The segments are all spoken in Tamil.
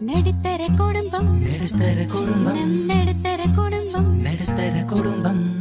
நடுத்தர குடும்பம். நடுத்தர குடும்பம். நடுத்தர குடும்பம். நடுத்தர குடும்பம்.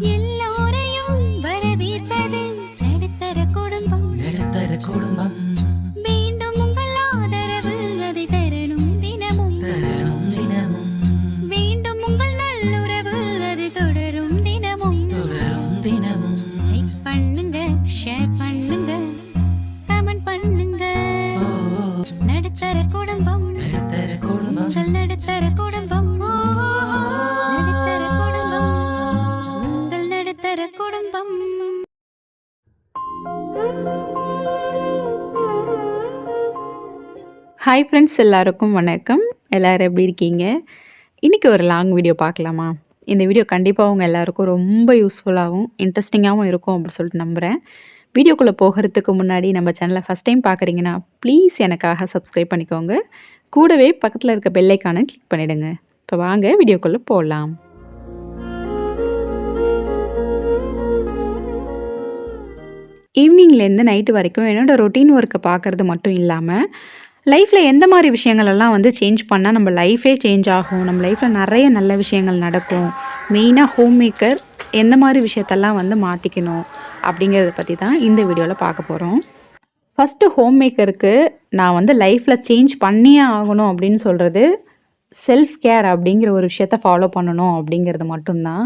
ஹாய் ஃப்ரெண்ட்ஸ் எல்லாருக்கும் வணக்கம். எல்லோரும் எப்படி இருக்கீங்க? இன்றைக்கி ஒரு லாங் வீடியோ பார்க்கலாமா? இந்த வீடியோ கண்டிப்பாக உங்கள் எல்லாருக்கும் ரொம்ப யூஸ்ஃபுல்லாகவும் இன்ட்ரெஸ்டிங்காகவும் இருக்கும் அப்படின்னு சொல்லிட்டு நம்புகிறேன் வீடியோக்குள்ளே போகிறதுக்கு முன்னாடி நம்ம சேனலை ஃபஸ்ட் டைம் பார்க்குறீங்கன்னா ப்ளீஸ் எனக்காக சப்ஸ்கிரைப் பண்ணிக்கோங்க. கூடவே பக்கத்தில் இருக்க பெல்லைக்கான கிளிக் பண்ணிவிடுங்க இப்போ வாங்க வீடியோக்குள்ளே போகலாம் ஈவினிங்லேருந்து நைட்டு வரைக்கும் என்னோடய ரொட்டீன் ஒர்க்கை பார்க்குறது மட்டும் இல்லாமல் லைஃப்பில் எந்த மாதிரி விஷயங்களெல்லாம் வந்து சேஞ்ச் பண்ணால் நம்ம லைஃபே சேஞ்ச் ஆகும்? நம்ம லைஃப்பில் நிறைய நல்ல விஷயங்கள் நடக்கும். மெயினாக ஹோம் மேக்கர் எந்த மாதிரி விஷயத்தெல்லாம் வந்து மாற்றிக்கணும் அப்படிங்கிறத பற்றி தான் இந்த வீடியோவில் பார்க்க போகிறோம் ஃபஸ்ட்டு ஹோம் மேக்கருக்கு நான் வந்து லைஃப்பில் சேஞ்ச் பண்ணியே ஆகணும் அப்படின்னு சொல்கிறது செல்ஃப் கேர் அப்படிங்கிற ஒரு விஷயத்த ஃபாலோ பண்ணணும் அப்படிங்கிறது மட்டும்தான்.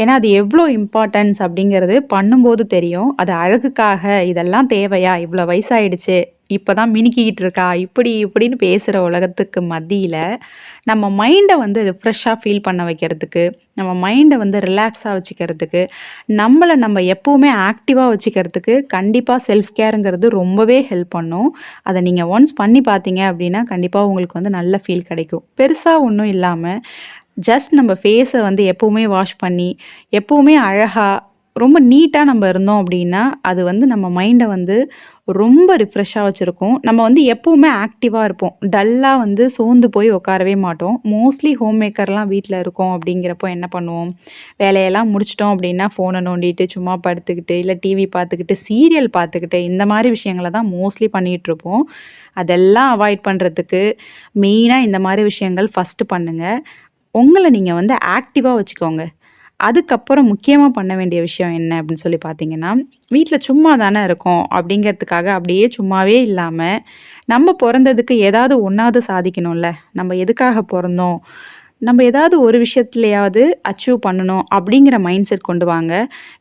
ஏன்னா அது எவ்வளோ இம்பார்ட்டன்ஸ் அப்படிங்கிறது பண்ணும்போது தெரியும். அது அழகுக்காக இதெல்லாம் தேவையா? இவ்வளோ வயசாயிடுச்சு. இப்போ தான் மினுக்கிக்கிட்டு இருக்கா? இப்படி இப்படின்னு பேசுகிற உலகத்துக்கு மத்தியில் நம்ம மைண்டை வந்து ரிஃப்ரெஷ்ஷாக ஃபீல் பண்ண வைக்கிறதுக்கு நம்ம மைண்டை வந்து ரிலாக்ஸாக வச்சுக்கிறதுக்கு நம்மளை நம்ம எப்போவுமே ஆக்டிவாக வச்சுக்கிறதுக்கு கண்டிப்பாக செல்ஃப் கேருங்கிறது ரொம்பவே ஹெல்ப் பண்ணும். அதை நீங்கள் ஒன்ஸ் பண்ணி பார்த்தீங்க அப்படின்னா கண்டிப்பாக உங்களுக்கு வந்து நல்ல ஃபீல் கிடைக்கும். பெருசாக ஒன்றும் இல்லாமல் ஜஸ்ட் நம்ம ஃபேஸை வந்து எப்போவுமே வாஷ் பண்ணி எப்போவுமே அழகாக ரொம்ப நீட்டாக நம்ம இருந்தோம் அப்படின்னா அது வந்து நம்ம மைண்டை வந்து ரொம்ப ரிஃப்ரெஷ்ஷாக வச்சுருக்கோம். நம்ம வந்து எப்போவுமே ஆக்டிவாக இருப்போம். டல்லாக வந்து சோர்ந்து போய் உட்காரவே மாட்டோம். மோஸ்ட்லி ஹோம் மேக்கர்லாம் வீட்டில் இருக்கோம் அப்படிங்கிறப்போ என்ன பண்ணுவோம்? வேலையெல்லாம் முடிச்சிட்டோம் அப்படின்னா ஃபோனை நோண்டிட்டு சும்மா படுத்துக்கிட்டு இல்லை டிவி பார்த்துக்கிட்டு சீரியல் பார்த்துக்கிட்டு இந்த மாதிரி விஷயங்களை தான் மோஸ்ட்லி பண்ணிகிட்ருப்போம் அதெல்லாம் அவாய்ட் பண்ணுறதுக்கு மெயினாக இந்த மாதிரி விஷயங்கள் ஃபஸ்ட்டு பண்ணுங்கள் உங்களை நீங்கள் வந்து ஆக்டிவாக வச்சுக்கோங்க. அதுக்கப்புறம் முக்கியமாக பண்ண வேண்டிய விஷயம் என்ன அப்படின்னு சொல்லி பார்த்தீங்கன்னா வீட்டில் சும்மா தானே இருக்கோம் அப்படிங்கிறதுக்காக அப்படியே சும்மாவே இல்லாமல் நம்ம பிறந்ததுக்கு ஏதாவது ஒன்றாவது சாதிக்கணும்ல. நம்ம எதுக்காக பிறந்தோம்? நம்ம ஏதாவது ஒரு விஷயத்துலையாவது அச்சீவ் பண்ணணும் அப்படிங்கிற மைண்ட் செட் கொண்டு வாங்க.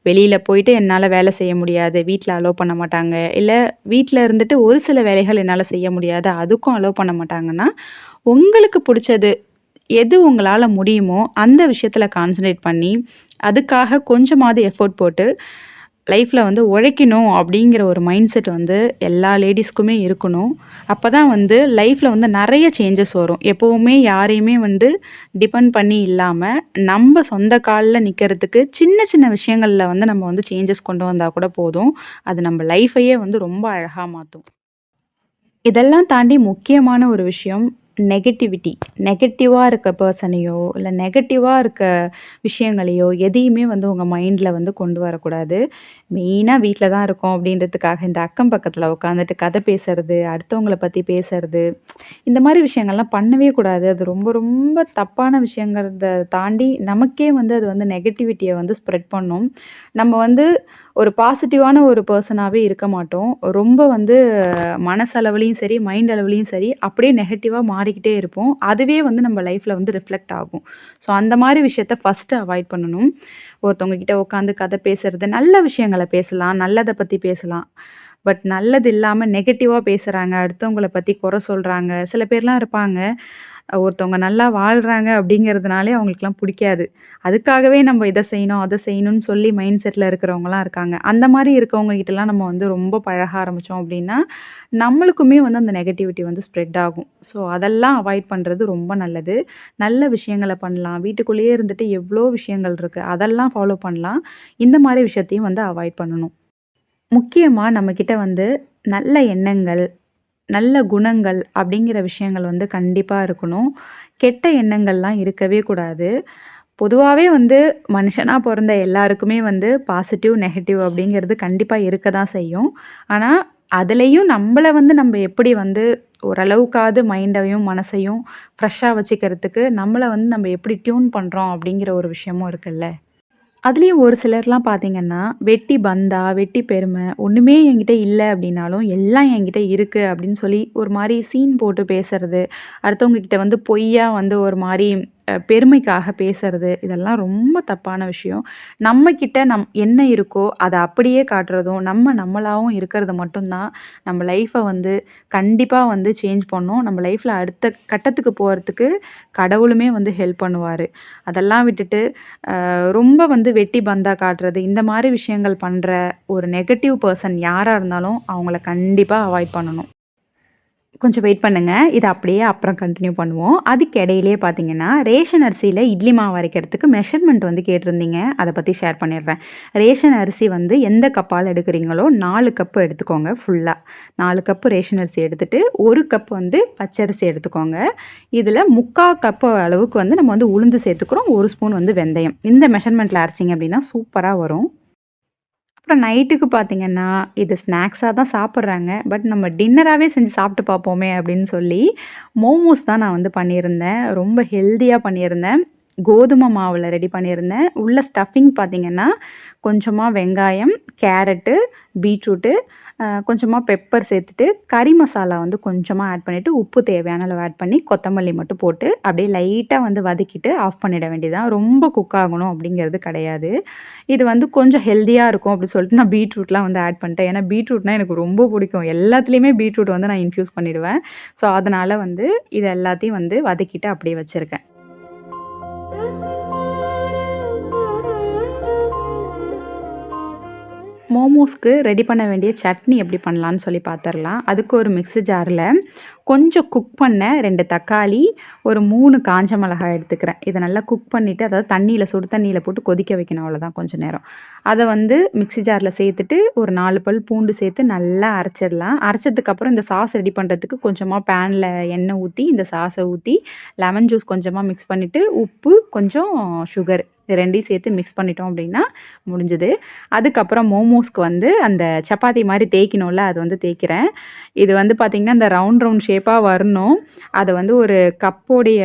வெளியில் போயிட்டு என்னால் வேலை செய்ய முடியாது வீட்டில் அலோவ் பண்ண மாட்டாங்க. இல்லை வீட்டில் இருந்துட்டு ஒரு சில வேலைகள் என்னால் செய்ய முடியாது அதுக்கும் அலோவ் பண்ண மாட்டாங்கன்னா உங்களுக்கு பிடிச்சது எது உங்களால் முடியுமோ அந்த விஷயத்தில் கான்சன்ட்ரேட் பண்ணி அதுக்காக கொஞ்சமாவது எஃபோர்ட் போட்டு லைஃப்பில் வந்து உழைக்கணும் அப்படிங்கிற ஒரு மைண்ட் செட் வந்து எல்லா லேடிஸ்க்குமே இருக்கணும். அப்போ தான் வந்து லைஃப்பில் வந்து நிறைய சேஞ்சஸ் வரும். எப்போவுமே யாரையுமே வந்து டிபெண்ட் பண்ணி இல்லாமல் நம்ம சொந்த காலில் நிற்கிறதுக்கு சின்ன சின்ன விஷயங்களில் வந்து நம்ம வந்து சேஞ்சஸ் கொண்டு வந்தால் கூட போதும். அது நம்ம லைஃப்பையே வந்து ரொம்ப அழகாக மாற்றும் இதெல்லாம் தாண்டி முக்கியமான ஒரு விஷயம் நெகட்டிவிட்டி நெகட்டிவாக இருக்க பர்சனையோ இல்லை நெகட்டிவாக இருக்க விஷயங்களையோ எதையுமே வந்து உங்கள் மைண்டில் வந்து கொண்டு வரக்கூடாது. மெயினாக வீட்டில் தான் இருக்கோம் அப்படின்றதுக்காக இந்த அக்கம் பக்கத்தில் உட்காந்துட்டு கதை பேசுறது அடுத்தவங்கள பற்றி பேசுறது இந்த மாதிரி விஷயங்கள்லாம் பண்ணவே கூடாது. அது ரொம்ப ரொம்ப தப்பான விஷயங்கிறத தாண்டி நமக்கே வந்து அது வந்து நெகட்டிவிட்டியை வந்து ஸ்ப்ரெட் பண்ணும். நம்ம வந்து ஒரு பாசிட்டிவான ஒரு பர்சனாகவே இருக்க மாட்டோம். ரொம்ப வந்து மனசளவுலேயும் சரி மைண்ட் அளவுலேயும் சரி அப்படியே நெகட்டிவாக மாறிக்கிட்டே இருப்போம். அதுவே வந்து நம்ம லைஃப்பில் வந்து ரிஃப்ளெக்ட் ஆகும். ஸோ அந்த மாதிரி விஷயத்த ஃபஸ்ட்டு அவாய்ட் பண்ணணும். ஒருத்தவங்க கிட்ட உட்காந்து கதை பேசுறது நல்ல விஷயங்களை பேசலாம் நல்லதை பற்றி பேசலாம். பட் நல்லது இல்லாமல் நெகட்டிவாக பேசுகிறாங்க அடுத்தவங்கள பற்றி குறை சொல்கிறாங்க சில பேர்லாம் இருப்பாங்க. ஒருத்தவங்க நல்லா வாழ்கிறாங்க அப்படிங்கிறதுனாலே அவங்களுக்குலாம் பிடிக்காது. அதுக்காகவே நம்ம இதை செய்யணும் அதை செய்யணும்னு சொல்லி மைண்ட் செட்டில் இருக்கிறவங்களாம் இருக்காங்க. அந்த மாதிரி இருக்கவங்க கிட்டலாம் நம்ம வந்து ரொம்ப பழக ஆரம்பித்தோம் அப்படின்னா நம்மளுக்குமே வந்து அந்த நெகட்டிவிட்டி வந்து ஸ்ப்ரெட் ஆகும். ஸோ அதெல்லாம் அவாய்ட் பண்ணுறது ரொம்ப நல்லது. நல்ல விஷயங்களை பண்ணலாம். வீட்டுக்குள்ளேயே இருந்துட்டு எவ்வளோ விஷயங்கள் இருக்குது அதெல்லாம் ஃபாலோ பண்ணலாம். இந்த மாதிரி விஷயத்தையும் வந்து அவாய்ட் பண்ணணும். முக்கியமாக நம்மக்கிட்ட வந்து நல்ல எண்ணங்கள் நல்ல குணங்கள் அப்படிங்கிற விஷயங்கள் வந்து கண்டிப்பாக இருக்கணும். கெட்ட எண்ணங்கள்லாம் இருக்கவே கூடாது. பொதுவாகவே வந்து மனுஷனாக பிறந்த எல்லாருக்குமே வந்து பாசிட்டிவ் நெகட்டிவ் அப்படிங்கிறது கண்டிப்பாக இருக்க தான் செய்யும். ஆனால் அதுலேயும் நம்மளை வந்து நம்ம எப்படி வந்து ஓரளவுக்காவது மைண்டையும் மனசையும் ஃப்ரெஷ்ஷாக வச்சுக்கிறதுக்கு நம்மளை வந்து நம்ம எப்படி டியூன் பண்ணுறோம் அப்படிங்கிற ஒரு விஷயமும் இருக்குல்ல? அதுலேயும் ஒரு சிலர்லாம் பார்த்தீங்கன்னா வெட்டி பந்தா வெட்டி பெருமை ஒன்றுமே என்கிட்ட இல்லை அப்படின்னாலும் எல்லாம் என்கிட்ட இருக்குது அப்படின்னு சொல்லி ஒரு மாதிரி சீன் போட்டு பேசுறது. அடுத்தவங்க கிட்ட வந்து பொய்யா வந்து ஒரு மாதிரி பெருமைக்காக பேசுறது இதெல்லாம் ரொம்ப தப்பான விஷயம். நம்ம நம் என்ன இருக்கோ அதை அப்படியே காட்டுறதும் நம்ம நம்மளாகவும் இருக்கிறது மட்டும்தான் நம்ம லைஃப்பை வந்து கண்டிப்பாக வந்து சேஞ்ச் பண்ணும். நம்ம லைஃப்பில் அடுத்த கட்டத்துக்கு போகிறதுக்கு கடவுளுமே வந்து ஹெல்ப் பண்ணுவார். அதெல்லாம் விட்டுட்டு ரொம்ப வந்து வெட்டி பந்தா காட்டுறது இந்த மாதிரி விஷயங்கள் பண்ணுற ஒரு நெகட்டிவ் பர்சன் யாராக இருந்தாலும் அவங்கள கண்டிப்பாக அவாய்ட் பண்ணணும். கொஞ்சம் வெயிட் பண்ணுங்கள் இதை அப்படியே அப்புறம் கண்டினியூ பண்ணுவோம். அதுக்கு இடையிலேயே பார்த்தீங்கன்னா ரேஷன் அரிசியில் இட்லி மாவு அரைக்கிறதுக்கு மெஷர்மெண்ட் வந்து கேட்டிருந்தீங்க. அதை பற்றி ஷேர் பண்ணிடுறேன். ரேஷன் அரிசி வந்து எந்த கப்பால் எடுக்கிறீங்களோ நாலு கப்பு எடுத்துக்கோங்க ஃபுல்லாக நாலு கப்பு ரேஷன் அரிசி எடுத்துகிட்டு ஒரு கப் வந்து பச்சரிசி எடுத்துக்கோங்க. இதில் முக்கால் கப்பு அளவுக்கு வந்து நம்ம வந்து உளுந்து சேர்த்துக்கிறோம். ஒரு ஸ்பூன் வந்து வெந்தயம். இந்த மெஷர்மெண்ட்டில் அரைச்சிங்க அப்படின்னா சூப்பராக வரும். அப்புறம் நைட்டுக்கு பார்த்தீங்கன்னா இது ஸ்நாக்ஸாக தான் சாப்பிட்றாங்க. பட் நம்ம டின்னராகவே செஞ்சு சாப்பிட்டு பார்ப்போமே அப்படின்னு சொல்லி மோமோஸ் தான் நான் வந்து பண்ணியிருந்தேன். ரொம்ப ஹெல்த்தியாக பண்ணியிருந்தேன். கோதுமை மாவில் ரெடி பண்ணியிருந்தேன். உள்ள ஸ்டஃபிங் பார்த்திங்கன்னா கொஞ்சமாக வெங்காயம் கேரட்டு பீட்ரூட்டு கொஞ்சமாக பெப்பர் சேர்த்துட்டு கறி மசாலா வந்து கொஞ்சமாக ஆட் பண்ணிவிட்டு உப்பு தேவையான அளவு ஆட் பண்ணி கொத்தமல்லி மட்டும் போட்டு அப்படியே லைட்டாக வந்து வதக்கிட்டு ஆஃப் பண்ணிட வேண்டியதான் ரொம்ப குக் ஆகணும் அப்படிங்கிறது கிடையாது. இது வந்து கொஞ்சம் ஹெல்த்தியாக இருக்கும் அப்படின்னு சொல்லிட்டு நான் பீட்ரூட்லாம் வந்து ஆட் பண்ணிட்டேன். ஏன்னா பீட்ரூட்னா எனக்கு ரொம்ப பிடிக்கும். எல்லாத்துலேயுமே பீட்ரூட் வந்து நான் இன்ஃப்யூஸ் பண்ணிடுவேன். ஸோ அதனால் வந்து இது எல்லாத்தையும் வந்து வதக்கிட்டு அப்படியே வச்சுருக்கேன். மோமோஸ்க்கு ரெடி பண்ண வேண்டிய சட்னி எப்படி பண்ணலான்னு சொல்லி பார்த்துடலாம் அதுக்கு ஒரு மிக்ஸி ஜாரில் கொஞ்சம் குக் பண்ண ரெண்டு தக்காளி ஒரு மூணு காஞ்ச மிளகாய் எடுத்துக்கிறேன். இதை நல்லா குக் பண்ணிவிட்டு அதாவது தண்ணியில் சுடு தண்ணியில் போட்டு கொதிக்க வைக்கணும் அவ்வளோதான் கொஞ்சம் நேரம். அதை வந்து மிக்ஸி ஜாரில் சேர்த்துட்டு ஒரு நாலு பல் பூண்டு சேர்த்து நல்லா அரைச்சிடலாம். அரைச்சதுக்கப்புறம் இந்த சாஸ் ரெடி பண்ணுறதுக்கு கொஞ்சமாக பேனில் எண்ணெய் ஊற்றி இந்த சாஸை ஊற்றி லெமன் ஜூஸ் கொஞ்சமாக மிக்ஸ் பண்ணிவிட்டு உப்பு கொஞ்சம் சுகர் இது ரெண்டையும் சேர்த்து மிக்ஸ் பண்ணிட்டோம் அப்படின்னா முடிஞ்சுது. அதுக்கப்புறம் மோமோஸ்க்கு வந்து அந்த சப்பாத்தி மாதிரி தேய்க்கணும்ல அது வந்து தேய்க்கிறேன். இது வந்து பார்த்திங்கன்னா இந்த ரவுண்ட் ரவுண்ட் ஷேப்பாக வரணும். அதை வந்து ஒரு கப்போடைய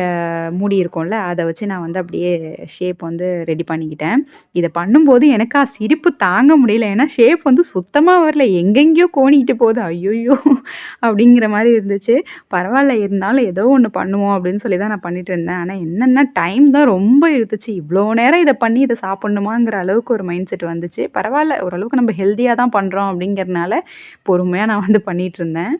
மூடி இருக்கும்ல அதை வச்சு நான் வந்து அப்படியே ஷேப் வந்து ரெடி பண்ணிக்கிட்டேன். இதை பண்ணும்போது எனக்கு ஆ சிரிப்பு தாங்க முடியல. ஏன்னா ஷேப் வந்து சுத்தமாக வரல. எங்கெங்கேயோ கோணிக்கிட்டு போகுது. ஐயோயோ! அப்படிங்கிற மாதிரி இருந்துச்சு. பரவாயில்ல இருந்தாலும் ஏதோ ஒன்று பண்ணுவோம் அப்படின்னு சொல்லி தான் நான் பண்ணிட்டு இருந்தேன். ஆனால் என்னென்னா டைம் தான் ரொம்ப இழுத்துச்சு. இவ்வளோ நேரம் இதை பண்ணி இதை சாப்பிட்ணுமாங்கிற அளவுக்கு ஒரு மைண்ட் செட் வந்துச்சு. பரவாயில்ல ஓரளவுக்கு நம்ம ஹெல்த்தியாக தான் பண்ணுறோம் அப்படிங்கிறனால பொறுமையாக நான் வந்து பண்ணிகிட்டு இருந்தேன்.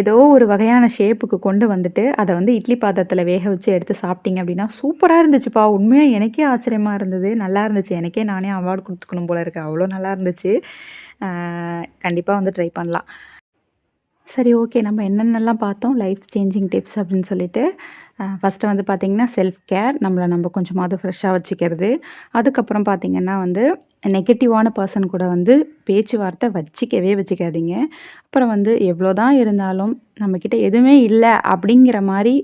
ஏதோ ஒரு வகையான ஷேப்புக்கு கொண்டு வந்துட்டு அதை வந்து இட்லி பாத்திரத்தில் வேக வச்சு எடுத்து சாப்பிட்டீங்க அப்படின்னா சூப்பராக இருந்துச்சுப்பா. உண்மையாக எனக்கே ஆச்சரியமாக இருந்தது. நல்லா இருந்துச்சு. எனக்கே நானே அவார்டு கொடுத்துக்கணும் போல இருக்கு. அவ்வளோ நல்லா இருந்துச்சு. கண்டிப்பாக வந்து ட்ரை பண்ணலாம். சரி ஓகே. நம்ம என்னென்னலாம் பார்த்தோம்? லைஃப் சேஞ்சிங் டிப்ஸ் அப்படின்னு சொல்லிட்டு. ஃபஸ்ட்டு வந்து பார்த்திங்கன்னா செல்ஃப் கேர் நம்மளை நம்ம கொஞ்சமாவது ஃப்ரெஷ்ஷாக வச்சுக்கிறது. அதுக்கப்புறம் பார்த்திங்கன்னா வந்து நெகட்டிவான பர்சன் கூட வந்து பேச்சுவார்த்தை வச்சிக்கவே வச்சுக்காதீங்க. அப்புறம் வந்து எவ்வளோ தான் இருந்தாலும் நம்மக்கிட்ட எதுவுமே இல்லை அப்படிங்கிற மாதிரி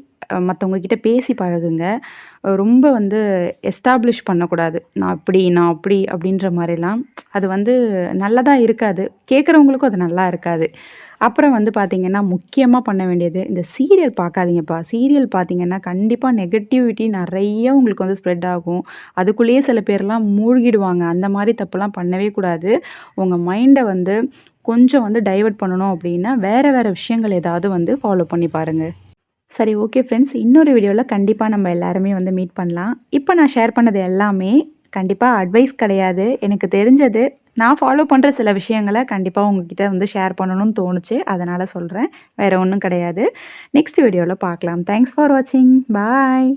மற்றவங்க கிட்ட பேசி பழகுங்க. ரொம்ப வந்து எஸ்டாப்ளிஷ் பண்ணக்கூடாது. நான் அப்படி நான் அப்படி அப்படின்ற மாதிரிலாம். அது வந்து நல்லதாக இருக்காது. கேட்குறவங்களுக்கும் அது நல்லா இருக்காது. அப்புறம் வந்து பார்த்திங்கன்னா முக்கியமாக பண்ண வேண்டியது இந்த சீரியல் பார்க்காதீங்கப்பா சீரியல் பார்த்தீங்கன்னா கண்டிப்பாக நெகட்டிவிட்டி நிறைய உங்களுக்கு வந்து ஸ்ப்ரெட் ஆகும். அதுக்குள்ளேயே சில பேர்லாம் மூழ்கிடுவாங்க. அந்த மாதிரி தப்புலாம் பண்ணவே கூடாது. உங்கள் மைண்டை வந்து கொஞ்சம் வந்து டைவர்ட் பண்ணணும் அப்படின்னா வேறு வேறு விஷயங்கள் ஏதாவது வந்து ஃபாலோ பண்ணி பாருங்கள் சரி ஓகே ஃப்ரெண்ட்ஸ் இன்னொரு வீடியோவில் கண்டிப்பாக நம்ம எல்லாருமே வந்து மீட் பண்ணலாம். இப்போ நான் ஷேர் பண்ணது எல்லாமே கண்டிப்பாக அட்வைஸ் கிடையாது. எனக்கு தெரிஞ்சது நான் ஃபாலோ பண்ணுற சில விஷயங்களை கண்டிப்பாக உங்ககிட்ட வந்து ஷேர் பண்ணணும்னு தோணுச்சு. அதனால் சொல்கிறேன் வேறு ஒன்றும் கிடையாது. நெக்ஸ்ட் வீடியோவில் பார்க்கலாம். தேங்க்ஸ் ஃபார் வாட்சிங் பாய்